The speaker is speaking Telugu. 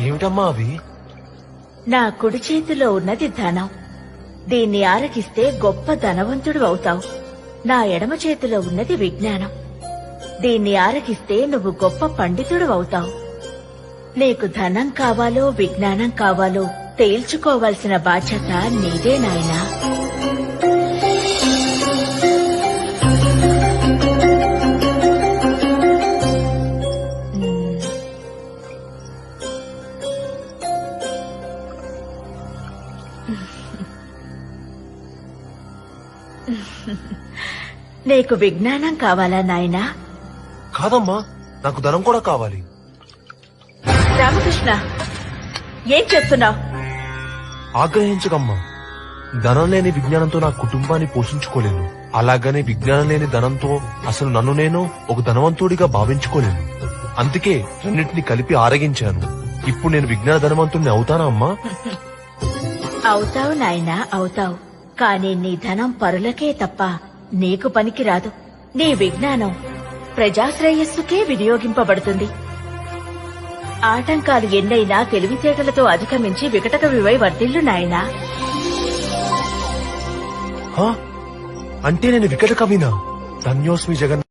ఏమిటమ్మా అవి? నా కుడి చేతిలో ఉన్నది ధనం. దీన్ని ఆరగిస్తే గొప్ప ధనవంతుడు అవుతావు. నా ఎడమ చేతిలో ఉన్నది విజ్ఞానం. దీన్ని ఆరగిస్తే నువ్వు గొప్ప పండితుడు అవుతావు. నీకు ధనం కావాలో విజ్ఞానం కావాలో తేల్చుకోవాల్సిన బాధ్యత నీదే నాయనా. నీకు విజ్ఞానం కావాలా నాయనా? కాదమ్మా నాకు ధనం కూడా కావాలి. రామకృష్ణ ఏం చేస్తున్నావు? ఆగ్రహించకమ్మా. ధనం లేని విజ్ఞానంతో నా కుటుంబాన్ని పోషించుకోలేను. అలాగనే విజ్ఞానం లేని ధనంతో అసలు నన్ను నేను ఒక ధనవంతుడిగా భావించుకోలేను. అందుకే రెండింటిని కలిపి ఆరగించాను. ఇప్పుడు నేను విజ్ఞాన ధనవంతుడిని అవుతానా అమ్మా? అవుతావు నాయనా అవుతావు. కానీ నీ ధనం పరులకే తప్ప నీకు పనికిరాదు. నీ విజ్ఞానం ప్రజాశ్రేయస్సుకే వినియోగింపబడుతుంది. ఆటంకాలు ఎన్నైనా తెలివితేటలతో అధిగమించి వికటకవివై వర్ధిల్లు నాయనా. అంటే నేను వికట కవినా ధన్యోస్మి జగన్